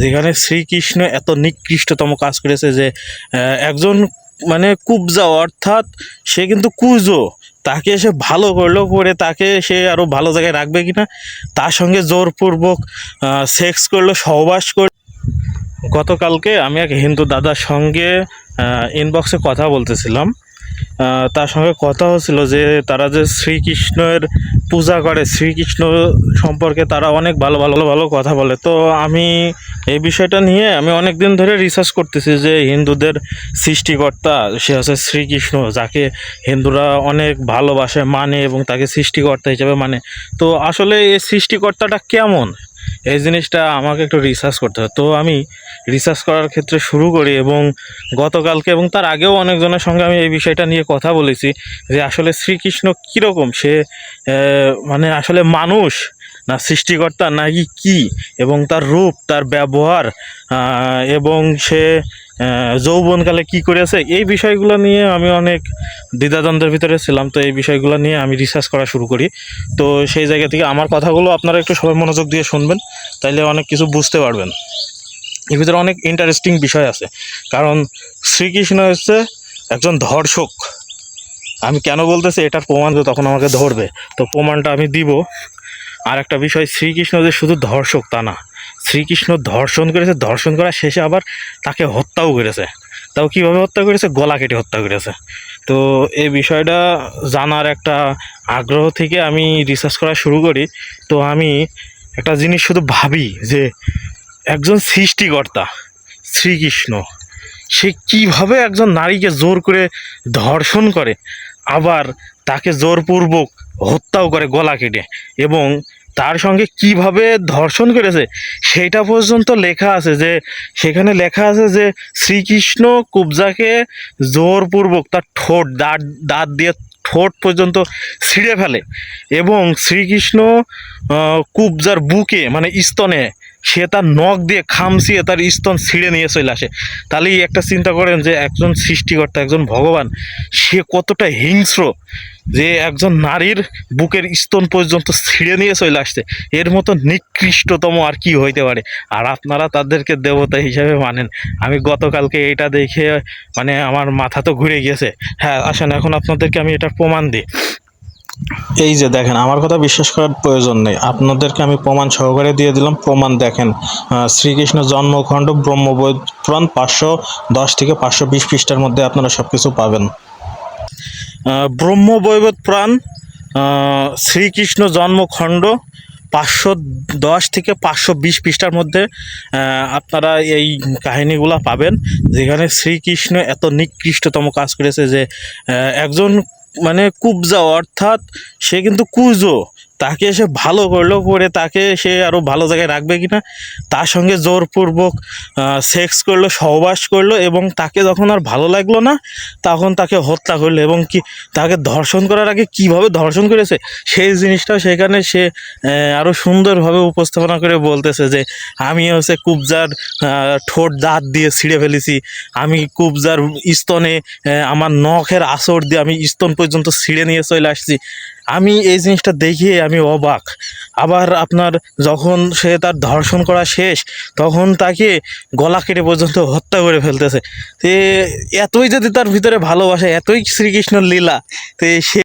যেখানে শ্রীকৃষ্ণ এত নিকৃষ্টতম কাজ করেছে যে একজন মানে কুবজা, অর্থাৎ সে কিন্তু কুজো। তাকে সে ভালো করল করে, তাকে সে আরও ভালো জায়গায় রাখবে কিনা, তার সঙ্গে জোরপূর্বক সেক্স করল, সহবাস করল গতকালকে আমি এক হিন্দু দাদার সঙ্গে ইনবক্সে কথা বলতেছিলাম। তার সঙ্গে কথা হচ্ছিল যে তারা যে শ্রীকৃষ্ণের পূজা করে, শ্রীকৃষ্ণ সম্পর্কে তারা অনেক ভালো ভালো ভালো কথা বলে। তো আমি এই বিষয়টা নিয়ে আমি অনেক দিন ধরে রিসার্চ করতেছি যে হিন্দুদের সৃষ্টিকর্তা সে হচ্ছে শ্রীকৃষ্ণ, যাকে হিন্দুরা অনেক ভালোবাসে মানে এবং তাকে সৃষ্টিকর্তা হিসেবে মানে। তো আসলে এই সৃষ্টিকর্তাটা কেমন? এই জিনিসটা আমাকে একটু রিসার্চ করতে হয় তো আমি রিসার্চ করার ক্ষেত্রে শুরু করি এবং গতকালকে এবং তার আগেও অনেকজনের সঙ্গে আমি এই বিষয়টা নিয়ে কথা বলেছি যে আসলে শ্রীকৃষ্ণ কীরকম? সে মানে আসলে মানুষ না সৃষ্টিকর্তা, নাকি কি? এবং তার রূপ, তার ব্যবহার এবং সে যৌবনকালে কি করেছে? এই বিষয়গুলো নিয়ে আমি অনেক দ্বিধাদ্বন্দ্বের ভিতরে ছিলাম। তো এই বিষয়গুলো নিয়ে আমি রিসার্চ করা শুরু করি। তো সেই জায়গা থেকে আমার কথাগুলো আপনারা একটু সবাই মনোযোগ দিয়ে শুনবেন, তাইলে অনেক কিছু বুঝতে পারবেন। এর ভিতরে অনেক ইন্টারেস্টিং বিষয় আছে। কারণ শ্রীকৃষ্ণ হচ্ছে একজন ধর্ষক। আমি কেন বলতেছি, এটার প্রমাণ তো তখন আমাকে ধরবে। তো প্রমাণটা আমি দিব। আর একটা বিষয়, শ্রীকৃষ্ণ যে শুধু ধর্ষক তা না, শ্রীকৃষ্ণ ধর্ষণ করেছে, ধর্ষণ করার শেষে আবার তাকে হত্যাও করেছে। তাও কীভাবে হত্যা করেছে? গলা কেটে হত্যা করেছে। তো এই বিষয়টা জানার একটা আগ্রহ থেকে আমি রিসার্চ করা শুরু করি। তো আমি একটা জিনিস শুধু ভাবি যে, একজন সৃষ্টিকর্তা শ্রীকৃষ্ণ, সে কীভাবে একজন নারীকে জোর করে ধর্ষণ করে, আবার তাকে জোরপূর্বক হত্যাও করে গলা কেটে এবং তার সঙ্গে কীভাবে ধর্ষণ করেছে সেইটা পর্যন্ত লেখা আছে যে, সেখানে লেখা আছে যে, শ্রীকৃষ্ণ কুবজাকে জোরপূর্বক তার ঠোঁট, দাঁত দাঁত দিয়ে ঠোঁট পর্যন্ত ছিঁড়ে ফেলে এবং শ্রীকৃষ্ণ কুবজার বুকে মানে স্তনে, সে তার নখ দিয়ে খামচিয়ে তার স্তন ছিঁড়ে নিয়ে চলে আসে। তাহলেই একটা চিন্তা করেন যে, একজন সৃষ্টিকর্তা, একজন ভগবান, সে কতটা হিংস্র। যে একজন নারীর বুকের স্তন পর্যন্ত ছিঁড়ে নিয়ে চলে আসছে, এর মতো নিকৃষ্টতম আর কি হইতে পারে? আর আপনারা তাদেরকে দেবতা হিসাবে মানেন। আমি গতকালকে এটা দেখে মানে আমার মাথা তো ঘুরে গিয়েছে হ্যাঁ আসেন, এখন আপনাদেরকে আমি এটা প্রমাণ দিই। এই যে দেখেন, আমার কথা বিশ্বাস করার প্রয়োজন নেই। আপনাদেরকে আমি প্রমাণ সহকারে দিয়ে দিলাম। প্রমাণ দেখেন শ্রীকৃষ্ণ জন্মখণ্ড ব্রহ্মবৈদ পুরাণ পাঁচশো দশ থেকে পাঁচশো বিশ পৃষ্ঠার মধ্যে আপনারা সব কিছু পাবেন। ব্রহ্মবৈবত প্রাণ শ্রীকৃষ্ণ জন্মখণ্ড পাঁচশো দশ থেকে পাঁচশো বিশ পৃষ্ঠার মধ্যে আপনারা এই কাহিনীগুলো পাবেন। যেখানে শ্রীকৃষ্ণ এত নিকৃষ্টতম কাজ করেছে যে একজন মানে কুবজা, অর্থাৎ সে কিন্তু কুজো। তাকে সে ভালো করল করে তাকে সে আরও ভালো জায়গায় রাখবে কিনা, তার সঙ্গে জোরপূর্বক সেক্স করল, সহবাস করল এবং তাকে যখন আর ভালো লাগল না, তখন তাকে হত্যা করল এবং কি তাকে ধর্ষণ করার আগে কীভাবে ধর্ষণ করেছে, সেই জিনিসটা সেখানে সে আরও সুন্দরভাবে উপস্থাপনা করে বলতেছে যে আমি হচ্ছে কুবজার ঠোঁট দাঁত দিয়ে ছিঁড়ে ফেলেছি। আমি কুবজার স্তনে আমার নখের আসর দিয়ে আমি স্তন পর্যন্ত ছিঁড়ে নিয়ে চলে আসছি। আমি এই জিনিসটা দেখিয়ে আমি অবাক। আবার আপনার যখন সে তার ধর্ষণ করা শেষ, তখন তাকে গলা কেটে পর্যন্ত হত্যা করে ফেলতেছে। তে এতই যদি তার ভিতরে ভালোবাসা, এতই শ্রীকৃষ্ণর লীলা, তে সে